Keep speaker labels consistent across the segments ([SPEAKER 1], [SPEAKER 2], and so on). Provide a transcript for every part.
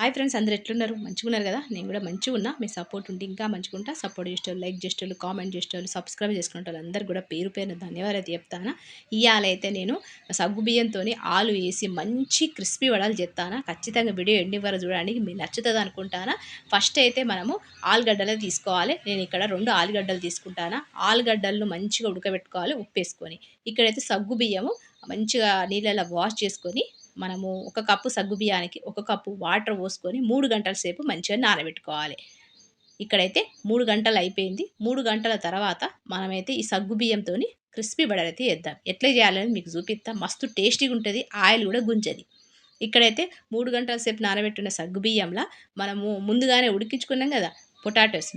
[SPEAKER 1] Hi friends అందరు ఎట్లున్నారు? మంచిగా ఉన్నారు కదా? నేను కూడా మంచిగా ఉన్నా మీ సపోర్ట్ ఉంటే ఇంకా మంచిగా సపోర్ట్ చేసేవాళ్ళు లైక్ చేసేవాళ్ళు కామెంట్ చేసేవాళ్ళు సబ్స్క్రైబ్ చేసుకునే వాళ్ళు అందరు కూడా పేరు పేరున ధన్యవాదాలు చెప్తాను? ఇవాళైతే నేను సగ్గు బియ్యంతో ఆలు వేసి మంచి క్రిస్పీ వడలు చెప్తాను ఖచ్చితంగా వీడియో ఎండింగ్ వరకు చూడడానికి మీకు నచ్చుతుంది అనుకుంటానా? ఫస్ట్ అయితే మనము ఆలుగడ్డలు తీసుకోవాలి. నేను ఇక్కడ రెండు ఆలుగడ్డలు తీసుకుంటాను? ఆలుగడ్డలను మంచిగా ఉడకబెట్టుకోవాలి ఉప్పు వేసుకొని ఇక్కడైతే సగ్గు బియ్యము మంచిగా నీళ్ళలో వాష్ చేసుకొని మనము ఒక కప్పు సగ్గు బియ్యానికి ఒక కప్పు వాటర్ పోసుకొని మూడు గంటల సేపు మంచిగా నానబెట్టుకోవాలి. ఇక్కడైతే మూడు గంటలు అయిపోయింది. మూడు గంటల తర్వాత మనమైతే ఈ సగ్గు బియ్యంతో క్రిస్పీ బడలైతే వేద్దాం. ఎట్లా చేయాలని మీకు చూపిస్తాం. మస్తు టేస్టీగా ఉంటుంది. ఆయిల్ కూడా గుంజది. ఇక్కడైతే మూడు గంటల సేపు నానబెట్టిన సగ్గు బియ్యంలో మనము ముందుగానే ఉడికించుకున్నాం కదా పొటాటోస్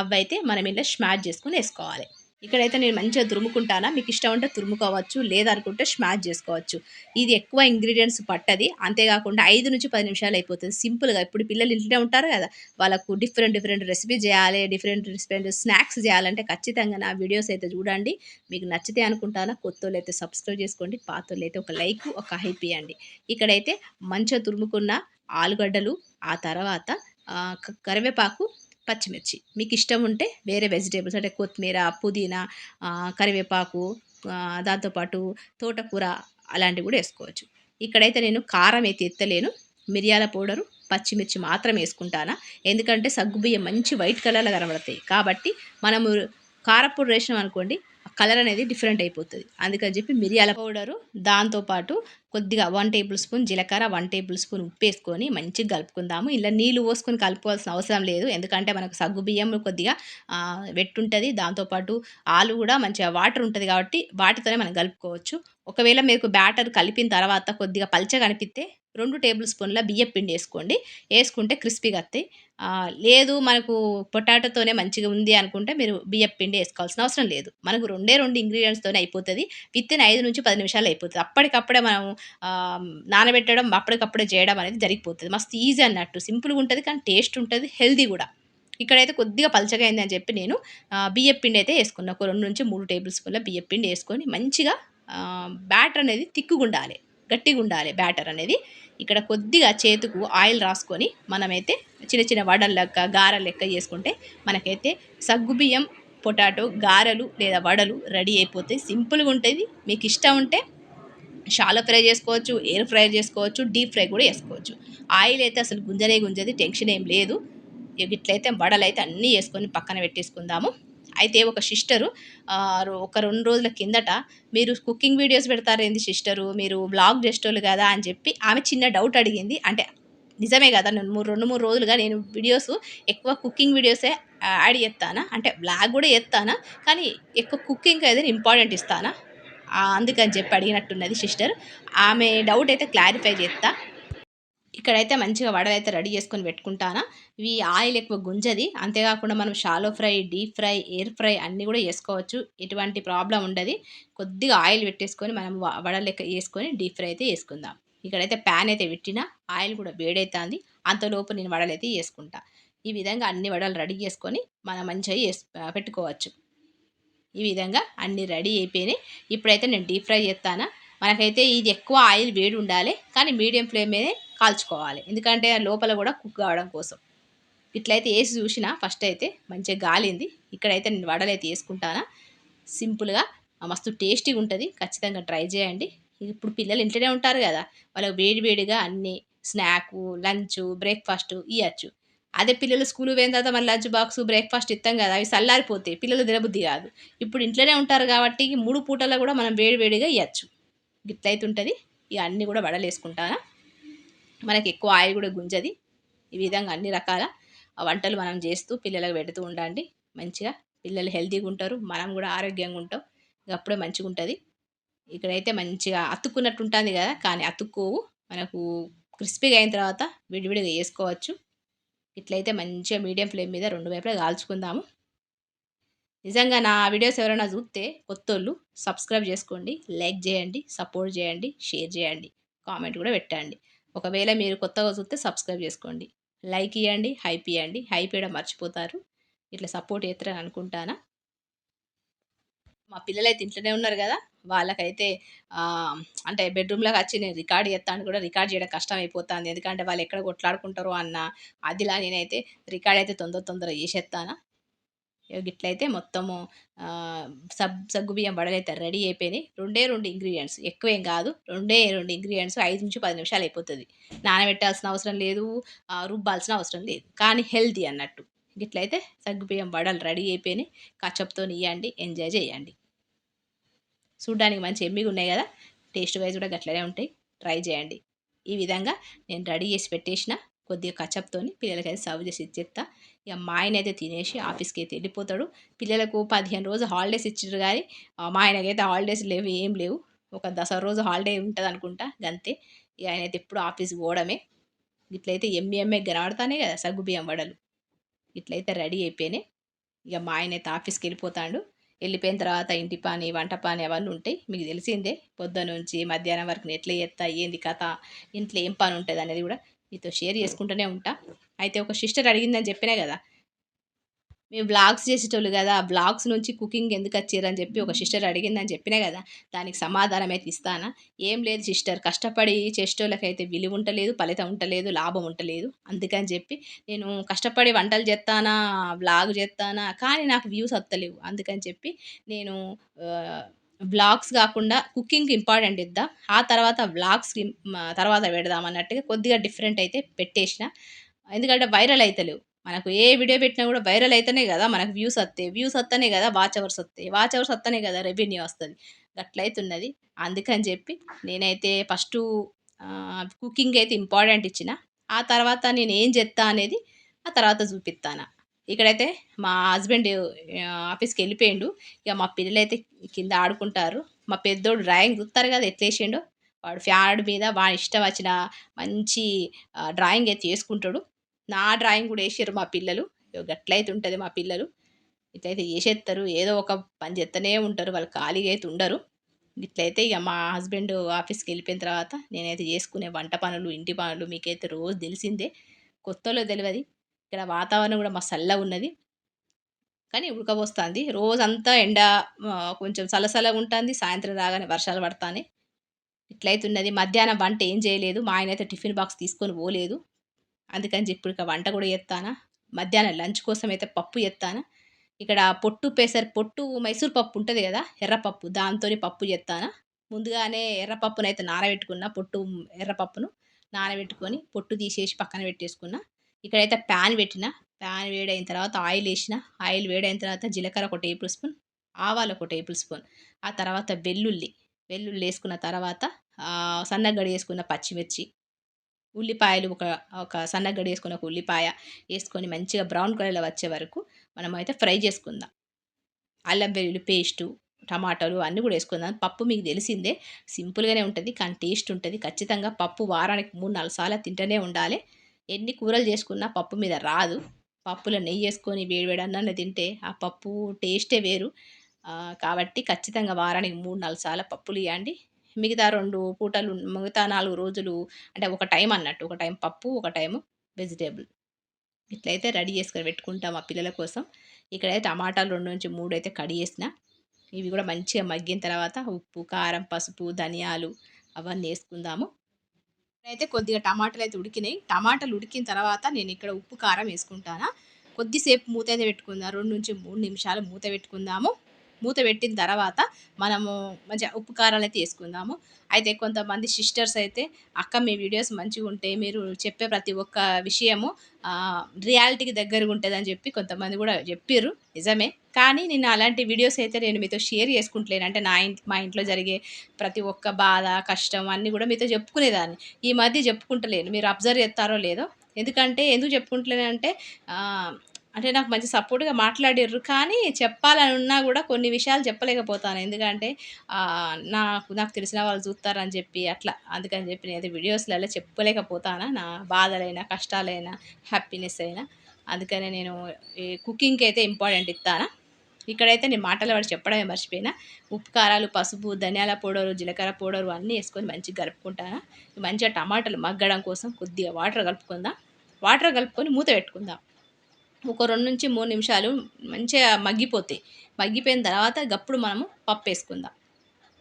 [SPEAKER 1] అవి అయితే మనం ఇలా స్మాష్ చేసుకొని వేసుకోవాలి. ఇక్కడైతే నేను మంచిగా తురుముకుంటానా? మీకు ఇష్టం ఉంటే తురుముకోవచ్చు లేదనుకుంటే స్మాష్ చేసుకోవచ్చు. ఇది ఎక్కువ ఇంగ్రీడియంట్స్ పట్టది. అంతేకాకుండా ఐదు నుంచి పది నిమిషాలు అయిపోతుంది. సింపుల్గా ఇప్పుడు పిల్లలు ఇంట్లోనే ఉంటారు కదా వాళ్ళకు డిఫరెంట్ డిఫరెంట్ రెసిపీ చేయాలి డిఫరెంట్ డిఫరెంట్ స్నాక్స్ చేయాలంటే ఖచ్చితంగా నా వీడియోస్ అయితే చూడండి. మీకు నచ్చితే అనుకుంటానా? కొత్త అయితే సబ్స్క్రైబ్ చేసుకోండి. పాత అయితే ఒక లైక్ ఒక హైప్ ఇవ్వండి. ఇక్కడైతే మంచిగా తురుముకున్న ఆలుగడ్డలు ఆ తర్వాత కరివేపాకు పచ్చిమిర్చి. మీకు ఇష్టం ఉంటే వేరే వెజిటేబుల్స్ అంటే కొత్తిమీర పుదీనా కరివేపాకు దాంతోపాటు తోటకూర అలాంటివి కూడా వేసుకోవచ్చు. ఇక్కడైతే నేను కారం అయితే ఎత్తలేను. మిరియాల పౌడరు పచ్చిమిర్చి మాత్రం వేసుకుంటానా. ఎందుకంటే సగ్గుబియ్యం మంచి వైట్ కలర్లో కనబడతాయి. కాబట్టి మనము కారపొడి వేసినాం అనుకోండి కలర్ అనేది డిఫరెంట్ అయిపోతుంది. అందుకని చెప్పి మిరియాల పౌడరు దాంతోపాటు కొద్దిగా వన్ టేబుల్ స్పూన్ జీలకర్ర వన్ టేబుల్ స్పూన్ ఉప్పు వేసుకొని మంచిగా కలుపుకుందాము. ఇలా నీళ్ళు పోసుకొని కలుపుకోవాల్సిన అవసరం లేదు. ఎందుకంటే మనకు సగ్గు బియ్యం కొద్దిగా వెట్టుంటుంది దాంతోపాటు ఆలు కూడా మంచిగా వాటర్ ఉంటుంది కాబట్టి వాటితోనే మనం కలుపుకోవచ్చు. ఒకవేళ మీకు బ్యాటర్ కలిపిన తర్వాత కొద్దిగా పల్చగా అనిపిస్తే రెండు టేబుల్ స్పూన్ల బియ్యం పిండి వేసుకోండి. వేసుకుంటే క్రిస్పీగా వస్తాయి. లేదు మనకు పొటాటోతోనే మంచిగా ఉంది అనుకుంటే మీరు బియ్యం పిండి వేసుకోవాల్సిన అవసరం లేదు. మనకు రెండే రెండు ఇంగ్రీడియంట్స్తోనే అయిపోతుంది. విత్ ఇన్ ఐదు నుంచి పది నిమిషాలు అయిపోతుంది. అప్పటికప్పుడే మనం నానబెట్టడం అప్పటికప్పుడే చేయడం అనేది జరిగిపోతుంది. మస్తు ఈజీ అన్నట్టు. సింపుల్గా ఉంటుంది కానీ టేస్ట్ ఉంటుంది హెల్దీ కూడా. ఇక్కడైతే కొద్దిగా పలచగా అయింది అని చెప్పి నేను బియ్యం పిండి అయితే వేసుకున్నాను ఒక రెండు నుంచి మూడు టేబుల్ స్పూన్ల బియ్యం పిండి వేసుకొని మంచిగా బ్యాటర్ అనేది తిక్కుగా ఉండాలి గట్టిగా ఉండాలి బ్యాటర్ అనేది. ఇక్కడ కొద్దిగా చేతుకు ఆయిల్ రాసుకొని మనమైతే చిన్న చిన్న వడల లెక్క గార లెక్క చేసుకుంటే మనకైతే సగ్గుబియ్యం పొటాటో గారెలు లేదా వడలు రెడీ అయిపోతాయి. సింపుల్గా ఉంటుంది. మీకు ఇష్టం ఉంటే షాలో ఫ్రై చేసుకోవచ్చు ఎయిర్ ఫ్రై చేసుకోవచ్చు డీప్ ఫ్రై కూడా చేసుకోవచ్చు. ఆయిల్ అయితే అసలు గుంజనే గుంజది టెన్షన్ ఏం లేదు. ఇట్లయితే వడలు అయితే అన్నీ వేసుకొని పక్కన పెట్టేసుకుందాము. అయితే ఒక సిస్టరు ఒక రెండు రోజుల కిందట మీరు కుకింగ్ వీడియోస్ పెడతారేంది సిస్టరు మీరు బ్లాగ్ చేసేటోళ్ళు కదా అని చెప్పి ఆమె చిన్న డౌట్ అడిగింది. అంటే నిజమే కదా నేను మూడు రెండు మూడు రోజులుగా నేను వీడియోస్ ఎక్కువ కుకింగ్ వీడియోసే యాడ్ చేస్తానా? అంటే బ్లాగ్ కూడా చేస్తానా? కానీ ఎక్కువ కుకింగ్ అయితే ఇంపార్టెంట్ ఇస్తానా? అందుకని చెప్పి అడిగినట్టున్నది సిస్టర్. ఆమె డౌట్ అయితే క్లారిఫై చేస్తా. ఇక్కడైతే మంచిగా వడలైతే రెడీ చేసుకొని పెట్టుకుంటానా. ఇవి ఆయిల్ ఎక్కువ గుంజది. అంతేకాకుండా మనం shallow fry deep fry air fry అన్నీ కూడా చేసుకోవచ్చు. ఎటువంటి ప్రాబ్లం ఉండదు. కొద్దిగా ఆయిల్ పెట్టేసుకొని మనం వడలు లెక్క వేసుకొని డీప్ ఫ్రై అయితే వేసుకుందాం. ఇక్కడైతే ప్యాన్ అయితే పెట్టిన ఆయిల్ కూడా వేడైతుంది. అంతలోపు నేను వడలు అయితే వేసుకుంటా. ఈ విధంగా అన్ని వడలు రెడీ చేసుకొని మనం మంచిగా పెట్టుకోవచ్చు. ఈ విధంగా అన్నీ రెడీ అయిపోయినాయి. ఇప్పుడైతే నేను డీప్ ఫ్రై చేస్తాను. మనకైతే ఇది ఎక్కువ ఆయిల్ వేడి ఉండాలి కానీ మీడియం ఫ్లేమ్ మీదే కాల్చుకోవాలి. ఎందుకంటే లోపల కూడా కుక్ కావడం కోసం. ఇట్లయితే వేసి చూసిన ఫస్ట్ అయితే మంచిగా గాలింది. ఇక్కడైతే నేను వడలైతే వేసుకుంటానా. సింపుల్గా మస్తు టేస్టీగా ఉంటుంది. ఖచ్చితంగా ట్రై చేయండి. ఇప్పుడు పిల్లలు ఇంట్లోనే ఉంటారు కదా వాళ్ళకి వేడి వేడిగా అన్నీ స్నాక్ లంచ్ బ్రేక్ఫాస్ట్ ఇవ్వచ్చు అదే పిల్లలు స్కూల్ పోయిన తర్వాత మళ్ళీ లంచ్ బాక్స్ బ్రేక్ఫాస్ట్ ఇస్తాం కదా అవి చల్లారిపోతాయి పిల్లలు తినబుద్ధి కాదు. ఇప్పుడు ఇంట్లోనే ఉంటారు కాబట్టి మూడు పూటల్లో కూడా మనం వేడి వేడిగా ఇవ్వచ్చు గిట్లయితే ఉంటుంది ఇక అన్నీ కూడా వడలేసుకుంటాను. మనకి ఎక్కువ ఆయిల్ కూడా గుంజది. ఈ విధంగా అన్ని రకాల వంటలు మనం చేస్తూ పిల్లలకు పెడుతూ ఉండండి. మంచిగా పిల్లలు హెల్తీగా ఉంటారు. మనం కూడా ఆరోగ్యంగా ఉంటాం. అప్పుడే మంచిగా ఉంటుంది ఇక్కడైతే మంచిగా అతుక్కున్నట్టు ఉంటుంది కదా. కానీ అతుక్కోవు. మనకు క్రిస్పీగా అయిన తర్వాత విడివిడిగా వేసుకోవచ్చు. ఇట్లయితే మంచిగా మీడియం ఫ్లేమ్ మీద రెండు వైపులా కాల్చుకుందాము. నిజంగా నా వీడియోస్ ఎవరైనా చూస్తే కొత్తోళ్ళు సబ్స్క్రైబ్ చేసుకోండి లైక్ చేయండి సపోర్ట్ చేయండి షేర్ చేయండి కామెంట్ కూడా పెట్టండి. ఒకవేళ మీరు కొత్తగా చూస్తే సబ్స్క్రైబ్ చేసుకోండి. లైక్ ఇవ్వండి హైప్ ఇవ్వండి హైప్ ఇవ్వడం మర్చిపోతారు. ఇట్లా సపోర్ట్ చేస్తారని అనుకుంటానా? మా పిల్లలైతే ఇంట్లోనే ఉన్నారు కదా వాళ్ళకైతే అంటే బెడ్రూమ్లోకి వచ్చి నేను రికార్డ్ చేస్తాను కూడా రికార్డ్ చేయడం కష్టం అయిపోతుంది ఎందుకంటే వాళ్ళు ఎక్కడ కొట్లాడుకుంటారో అన్న అదిలా నేనైతే రికార్డ్ అయితే తొందర తొందర చేసేస్తాను? ఇట్లయితే మొత్తము సబ్ సగ్గుబియ్యం వడగైతే రెడీ అయిపోయినాయి రెండే రెండు ఇంగ్రీడియంట్స్ ఎక్కువేం కాదు. రెండే రెండు ఇంగ్రీడియంట్స్ ఐదు నుంచి పది నిమిషాలు అయిపోతుంది. నానబెట్టాల్సిన అవసరం లేదు రుబ్బాల్సిన అవసరం లేదు. కానీ హెల్తీ అన్నట్టు. ఇట్లయితే సగ్గుబియ్యం వడలు రెడీ అయిపోయినాయి. కచ్చప్తో ఇవ్వండి ఎంజాయ్ చేయండి. చూడడానికి మంచి ఎమ్మిగా ఉన్నాయి కదా? టేస్ట్ వైజ్ కూడా గట్లనే ఉంటాయి. ట్రై చేయండి. ఈ విధంగా నేను రెడీ చేసి పెట్టేసిన. కొద్దిగా కచప్తో పిల్లలకైతే సర్వ్ చేసి ఇచ్చేస్తా ఇక మా ఆయన అయితే తినేసి ఆఫీస్కి అయితే వెళ్ళిపోతాడు. పిల్లలకు పదిహేను రోజు హాలిడేస్ ఇచ్చారు కానీ మా ఆయనకైతే హాలిడేస్ లేవు ఏం లేవు. ఒక దసరా రోజు హాలిడే ఉంటుంది అనుకుంటా గంతే. ఇక ఆయన అయితే ఎప్పుడు ఆఫీస్కి పోవడమే. ఇట్లయితే ఎమ్మి ఎమ్మె కనబడతానే కదా సగ్గు బియ్యం వడలు. ఇట్లయితే రెడీ అయిపోయినాయి. ఇక మా ఆయన అయితే ఆఫీస్కి వెళ్ళిపోతాడు. వెళ్ళిపోయిన తర్వాత ఇంటి పని వంట పని అవన్నీ ఉంటాయి. మీకు తెలిసిందే పొద్దున నుంచి మధ్యాహ్నం వరకు ఎట్లా చేస్తా ఏంది కథ ఇంట్లో ఏం పని ఉంటుంది అనేది కూడా. మీతో షేర్ చేసుకుంటూనే ఉంటా. అయితే ఒక సిస్టర్ అడిగిందని చెప్పినా కదా మేము బ్లాగ్స్ చేసేటోళ్ళు కదా ఆ బ్లాగ్స్ నుంచి కుకింగ్ ఎందుకు వచ్చారని చెప్పి ఒక సిస్టర్ అడిగిందని చెప్పినా కదా దానికి సమాధానం అయితే ఇస్తానా? ఏం లేదు సిస్టర్ కష్టపడి చేసేటోళ్ళకైతే విలువ ఉంటలేదు ఫలితం ఉండలేదు లాభం ఉండలేదు. అందుకని చెప్పి నేను కష్టపడి వంటలు చేస్తానా బ్లాగ్ చేస్తానా కానీ నాకు వ్యూస్ వస్తలేవు. అందుకని చెప్పి నేను బ్లాగ్స్ కాకుండా కుకింగ్ ఇంపార్టెంట్ ఇద్దాం. ఆ తర్వాత బ్లాగ్స్ తర్వాత పెడదాం అన్నట్టుగా కొద్దిగా డిఫరెంట్ అయితే పెట్టేసిన. ఎందుకంటే వైరల్ అవుతలేవు మనకు ఏ వీడియో పెట్టినా కూడా వైరల్ అయితేనే కదా మనకు వ్యూస్ వస్తాయి. వ్యూస్ వస్తేనే కదా వాచ్ అవర్స్ వస్తాయి. వాచ్ అవర్స్ వస్తేనే కదా రెవెన్యూ వస్తుంది. అట్లయితున్నది అందుకని చెప్పి నేనైతే ఫస్ట్ కుకింగ్ అయితే ఇంపార్టెంట్ ఇచ్చిన. ఆ తర్వాత నేను ఏం చేస్తా అనేది ఆ తర్వాత చూపిస్తాను ఇక్కడైతే మా హస్బెండ్ ఆఫీస్కి వెళ్ళిపోయిండు. ఇక మా పిల్లలైతే కింద ఆడుకుంటారు. మా పెద్దోడు డ్రాయింగ్ చూస్తారు కదా ఎట్లేసిండో వాడు ఫ్యాడ్ మీద వాడి ఇష్టం వచ్చిన మంచి డ్రాయింగ్ అయితే వేసుకుంటాడు నా డ్రాయింగ్ కూడా వేసారు మా పిల్లలు. గట్లయితే ఉంటుంది మా పిల్లలు. ఇట్లయితే చేసేస్తారు ఏదో ఒక పని చేస్తూనే ఉంటారు. వాళ్ళు ఖాళీగా అయితే ఉండరు. ఇట్లయితే ఇక మా హస్బెండ్ ఆఫీస్కి వెళ్ళిపోయిన తర్వాత నేనైతే చేసుకునే వంట పనులు ఇంటి పనులు మీకైతే రోజు తెలిసిందే. కొత్తలో తెలియదు. ఇక్కడ వాతావరణం కూడా మా చల్లగా ఉన్నది. కానీ ఉడకబోస్తుంది రోజంతా ఎండ కొంచెం చల్లసల్లగా ఉంటుంది. సాయంత్రం రాగానే వర్షాలు పడతాయి ఇట్లయితున్నది. మధ్యాహ్నం వంట ఏం చేయలేదు. మా ఆయన అయితే టిఫిన్ బాక్స్ తీసుకొని పోలేదు. అందుకని చెప్పి ఇక వంట కూడా ఎత్తానా మధ్యాహ్నం లంచ్ కోసం అయితే పప్పు ఎత్తానా ఇక్కడ పొట్టు పేసర్ పొట్టు మైసూర్ పప్పు ఉంటుంది కదా ఎర్రపప్పు. దాంతో పప్పు చేస్తానా. ముందుగానే ఎర్రపప్పునైతే నానబెట్టుకున్న పొట్టు ఎర్రపప్పును నానబెట్టుకొని పొట్టు తీసేసి పక్కన పెట్టేసుకున్నా. ఇక్కడైతే ప్యాన్ పెట్టిన. ప్యాన్ వేడైన తర్వాత ఆయిల్ వేసిన. ఆయిల్ వేడైన తర్వాత జీలకర్ర ఒక టేబుల్ స్పూన్ ఆవాలు ఒక టేబుల్ స్పూన్ ఆ తర్వాత వెల్లుల్లి. వెల్లుల్లి వేసుకున్న తర్వాత సన్నగడి వేసుకున్న పచ్చిమిర్చి. ఉల్లిపాయలు ఒక ఒక సన్నగడి వేసుకున్న ఒక ఉల్లిపాయ వేసుకొని మంచిగా బ్రౌన్ కలర్లో వచ్చే వరకు మనం అయితే ఫ్రై చేసుకుందాం. అల్లం వెల్లుల్లి పేస్టు టమాటాలు అన్నీ కూడా వేసుకుందాం. పప్పు మీకు తెలిసిందే సింపుల్గానే ఉంటుంది కానీ టేస్ట్ ఉంటుంది. ఖచ్చితంగా పప్పు వారానికి మూడు నాలుగు సార్లు తింటూనే ఉండాలి. ఎన్ని కూరలు చేసుకున్నా పప్పు మీద రాదు. పప్పులో నెయ్యి వేసుకొని వేడివేడి అన్నాన్ని తింటే ఆ పప్పు టేస్టే వేరు. కాబట్టి ఖచ్చితంగా వారానికి మూడు నాలుగు సార్లు పప్పులు ఇవ్వండి మిగతా రెండు పూటలు మిగతా నాలుగు రోజులు అంటే ఒక టైం అన్నట్టు ఒక టైం పప్పు ఒక టైం వెజిటేబుల్. ఇట్లయితే రెడీ చేసుకొని పెట్టుకుంటాం ఆ పిల్లల కోసం. ఇక్కడైతే టమాటాలు రెండు నుంచి మూడు అయితే కడి చేసిన ఇవి కూడా మంచిగా మగ్గిన తర్వాత ఉప్పు కారం పసుపు ధనియాలు అవన్నీ వేసుకుందాము. అయితే కొద్దిగా టమాటాలు అయితే ఉడికినాయి. టమాటాలు ఉడికిన తర్వాత నేను ఇక్కడ ఉప్పు కారం వేసుకుంటాను. కొద్దిసేపు మూత అయితే పెట్టుకుందాం. రెండు నుంచి మూడు నిమిషాలు మూత పెట్టుకుందాము. మూత పెట్టిన తర్వాత మనము మంచిగా ఉప్పు కారాలు అయితే వేసుకుందాము. అయితే కొంతమంది సిస్టర్స్ అయితే అక్క మీ వీడియోస్ మంచిగా ఉంటాయి మీరు చెప్పే ప్రతి ఒక్క విషయము రియాలిటీకి దగ్గరగా ఉంటుంది అని చెప్పి కొంతమంది కూడా చెప్పారు నిజమే. కానీ నేను అలాంటి వీడియోస్ అయితే నేను మీతో షేర్ చేసుకుంటలేను. అంటే నా ఇంటి మా ఇంట్లో జరిగే ప్రతి ఒక్క బాధ కష్టం అన్నీ కూడా మీతో చెప్పుకునేదాన్ని. ఈ మధ్య చెప్పుకుంటలేను. మీరు అబ్జర్వ్ చేస్తారో లేదో. ఎందుకంటే ఎందుకు చెప్పుకుంటలేనంటే అంటే నాకు మంచి సపోర్ట్గా మాట్లాడారు. కానీ చెప్పాలని ఉన్నా కూడా కొన్ని విషయాలు చెప్పలేకపోతాను. ఎందుకంటే నాకు నాకు తెలిసిన వాళ్ళు చూస్తారని చెప్పి అట్లా. అందుకని చెప్పి నేను వీడియోస్లలో చెప్పలేకపోతానా. నా బాధలైనా కష్టాలైనా హ్యాపీనెస్ అయినా. అందుకనే నేను ఈ కుకింగ్కి అయితే ఇంపార్టెంట్ ఇస్తాను. ఇక్కడైతే నేను మాటలు వాడు చెప్పడమే మర్చిపోయినా. ఉప్పు కారాలు పసుపు ధనియాల పౌడరు జీలకర్ర పౌడరు అన్నీ వేసుకొని మంచిగా కలుపుకుంటాను. మంచిగా టమాటాలు మగ్గడం కోసం కొద్దిగా వాటర్ కలుపుకుందాం. వాటర్ కలుపుకొని మూత పెట్టుకుందాం. ఒక రెండు నుంచి మూడు నిమిషాలు మంచిగా మగ్గిపోతాయి. మగ్గిపోయిన తర్వాత గప్పుడు మనము పప్పు వేసుకుందాం.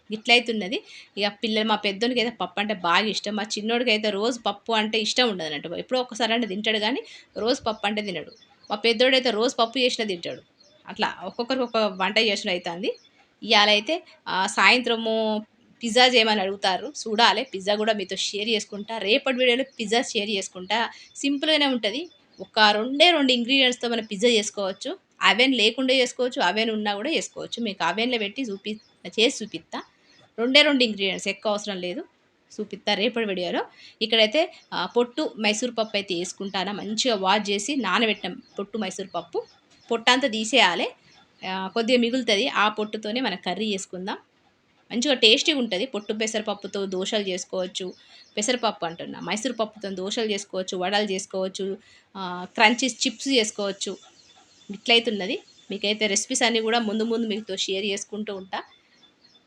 [SPEAKER 1] ఇట్లయితున్నది. ఇక పిల్లలు మా పెద్దోనికి అయితే పప్పు అంటే బాగా ఇష్టం. మా చిన్నోడికి అయితే రోజు పప్పు అంటే ఇష్టం ఉండదు అన్నట్టు ఎప్పుడో ఒకసారి అంటే తింటాడు కానీ రోజు పప్పు అంటే తినడు. మా పెద్దోడు అయితే రోజు పప్పు చేసిన తింటాడు. అట్లా ఒక్కొక్కరికి ఒక వంట చేసిన అవుతుంది ఇవాళ అయితే సాయంత్రము పిజ్జా చేయమని అడుగుతారు. చూడాలి పిజ్జా కూడా మీతో షేర్ చేసుకుంటా. రేపటి వీడియోలో పిజ్జా షేర్ చేసుకుంటా. సింపుల్గానే ఉంటుంది. ఒక రెండే రెండు ఇంగ్రీడియంట్స్తో మనం పిజ్జా చేసుకోవచ్చు. అవెన్ లేకుండా చేసుకోవచ్చు అవెన్ ఉన్నా కూడా చేసుకోవచ్చు. మీకు అవెన్లో పెట్టి చూపి చేసి చూపిస్తా. రెండే రెండు ఇంగ్రీడియంట్స్ ఎక్కువ అవసరం లేదు. చూపిస్తా రేపటి వీడియోలో. ఇక్కడైతే పొట్టు మైసూర్ పప్పు అయితే వేసుకుంటానా. మంచిగా వాష్ చేసి నానబెట్టిన పొట్టు మైసూర్ పప్పు. పొట్టంతా తీసేయాలి. కొద్దిగా మిగులుతుంది. ఆ పొట్టుతోనే మనం కర్రీ చేసుకుందాం. మంచిగా టేస్టీగా ఉంటుంది. పొట్టు పెసరపప్పుతో దోశలు చేసుకోవచ్చు. పెసరపప్పు అంటున్నా మైసూర్ పప్పుతో దోశలు చేసుకోవచ్చు వడలు చేసుకోవచ్చు క్రంచీస్ చిప్స్ చేసుకోవచ్చు. ఇట్లయితున్నది. మీకైతే రెసిపీస్ అన్నీ కూడా ముందు ముందు మీతో షేర్ చేసుకుంటూ ఉంటా.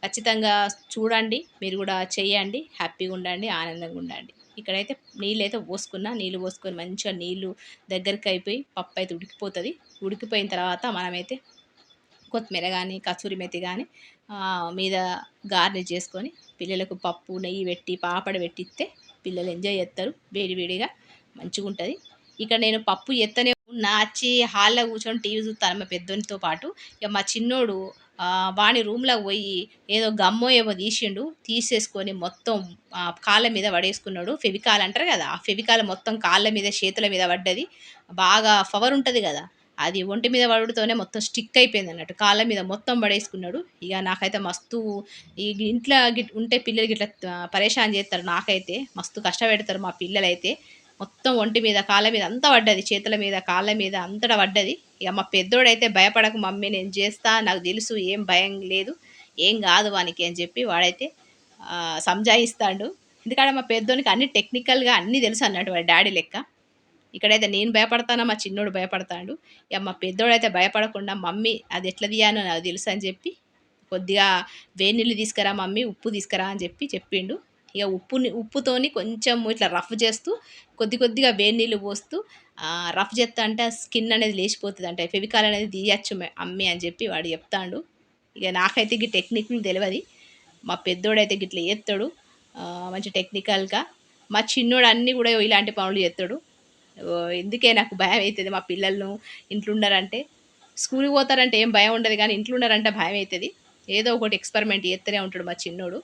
[SPEAKER 1] ఖచ్చితంగా చూడండి మీరు కూడా చేయండి. హ్యాపీగా ఉండండి ఆనందంగా ఉండండి. ఇక్కడైతే నీళ్ళు అయితే పోసుకున్నా నీళ్ళు పోసుకొని మంచిగా నీళ్ళు దగ్గరికి అయిపోయి పప్పు అయితే ఉడికిపోతుంది. ఉడికిపోయిన తర్వాత మనమైతే కొత్తిమీర కానీ కసూరి మెతి కానీ మీద గార్నిష్ చేసుకొని పిల్లలకు పప్పు నెయ్యి పెట్టి పాపడ పెట్టిస్తే పిల్లలు ఎంజాయ్ చేస్తారు. వేడి వేడిగా మంచిగా ఉంటుంది. ఇక్కడ నేను పప్పు ఎత్తనే ఉన్నా వచ్చి హాల్లో కూర్చొని టీవీ చూస్తాను మా పెద్దోనితో పాటు. ఇక మా చిన్నోడు వాని రూమ్లోకి పోయి ఏదో గమ్మో ఏమో తీసిండు తీసేసుకొని మొత్తం కాళ్ళ మీద పడేసుకున్నాడు. ఫెవికాల్ అంటారు కదా ఆ ఫెవికాల్ మొత్తం కాళ్ళ మీద చేతుల మీద పడ్డది. బాగా పవర్ ఉంటుంది కదా. అది ఒంటి మీద పడుతూనే మొత్తం స్టిక్ అయిపోయింది అన్నట్టు. కాళ్ళ మీద మొత్తం పడేసుకున్నాడు. ఇక నాకైతే మస్తు ఈ ఇంట్లో ఉంటే పిల్లలకి ఇట్లా పరేషాన్ చేస్తారు నాకైతే. మస్తు కష్టపెడతారు మా పిల్లలైతే. మొత్తం ఒంటి మీద కాళ్ళ మీద అంతా పడ్డది. చేతుల మీద కాళ్ళ మీద అంతటా పడ్డది. ఇక మా పెద్దోడైతే భయపడక మమ్మీ నేను చేస్తా. నాకు తెలుసు ఏం భయం లేదు. ఏం కాదు వానికి అని చెప్పి వాడైతే సంజాయిస్తాడు. ఎందుకంటే మా పెద్దోనికి అన్ని టెక్నికల్గా అన్నీ తెలుసు అన్నట్టు వాడి డాడీ లెక్క. ఇక్కడైతే నేను భయపడతానా? మా చిన్నోడు భయపడతాడు. ఇక మా పెద్దోడైతే భయపడకుండా మమ్మీ అది ఎట్లా తీయానో నాకు తెలుసు అని చెప్పి కొద్దిగా వేడి నీళ్ళు తీసుకురా మమ్మీ ఉప్పు తీసుకురా అని చెప్పి చెప్పిండు. ఇక ఉప్పుని ఉప్పుతోని కొంచెం ఇట్లా రఫ్ చేస్తూ కొద్ది కొద్దిగా వేడి నీళ్ళు పోస్తూ రఫ్ చేస్తా అంటే స్కిన్ అనేది లేచిపోతుంది అంటే ఫెవికాల్ అనేది తీయచ్చు అమ్మి అని చెప్పి వాడు చెప్తాడు. ఇక నాకైతే ఈ టెక్నిక్లు తెలియదు మా పెద్దోడైతే గిట్ల చేస్తాడు మంచి టెక్నికల్గా. మా చిన్నోడు అన్నీ కూడా ఇలాంటి పనులు చేస్తాడు ఎందుకే నాకు భయం అవుతుంది మా పిల్లలను ఇంట్లో ఉన్నారంటే స్కూల్కి పోతారంటే ఏం భయం ఉండదు కానీ ఇంట్లో ఉన్నారంటే భయం అవుతుంది. ఏదో ఒకటి ఎక్స్పెరిమెంట్ చేస్తూనే ఉంటాడు మా చిన్నోడు.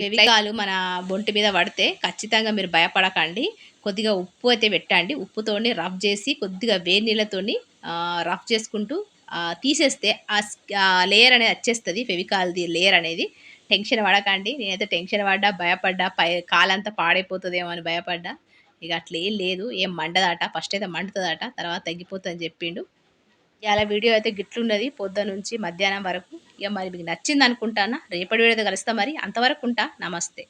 [SPEAKER 1] కెమికాలు మన బొంటి మీద పడితే ఖచ్చితంగా మీరు భయపడకండి. కొద్దిగా ఉప్పు అయితే పెట్టండి. ఉప్పుతోని రఫ్ చేసి కొద్దిగా వేడి నీళ్ళతోని రఫ్ చేసుకుంటూ తీసేస్తే ఆ లేయర్ అనేది వచ్చేస్తుంది ఫెవికాల్ది లేయర్ అనేది. టెన్షన్ పడకండి. నేనైతే టెన్షన్ పడ్డా భయపడ్డా పై కాలంతా పాడైపోతుందేమో అని భయపడ్డా. ఇక అట్లా ఏం లేదు. ఏం మండదాట? ఫస్ట్ అయితే మండుతుందట తర్వాత తగ్గిపోతుందని చెప్పిండు. ఇవాళ వీడియో అయితే గిట్లున్నది. పొద్దు నుంచి మధ్యాహ్నం వరకు. ఇక మరి మీకు నచ్చింది అనుకుంటానా రేపటి వీడియో కలుస్తా మరి. అంతవరకు ఉంటా. నమస్తే.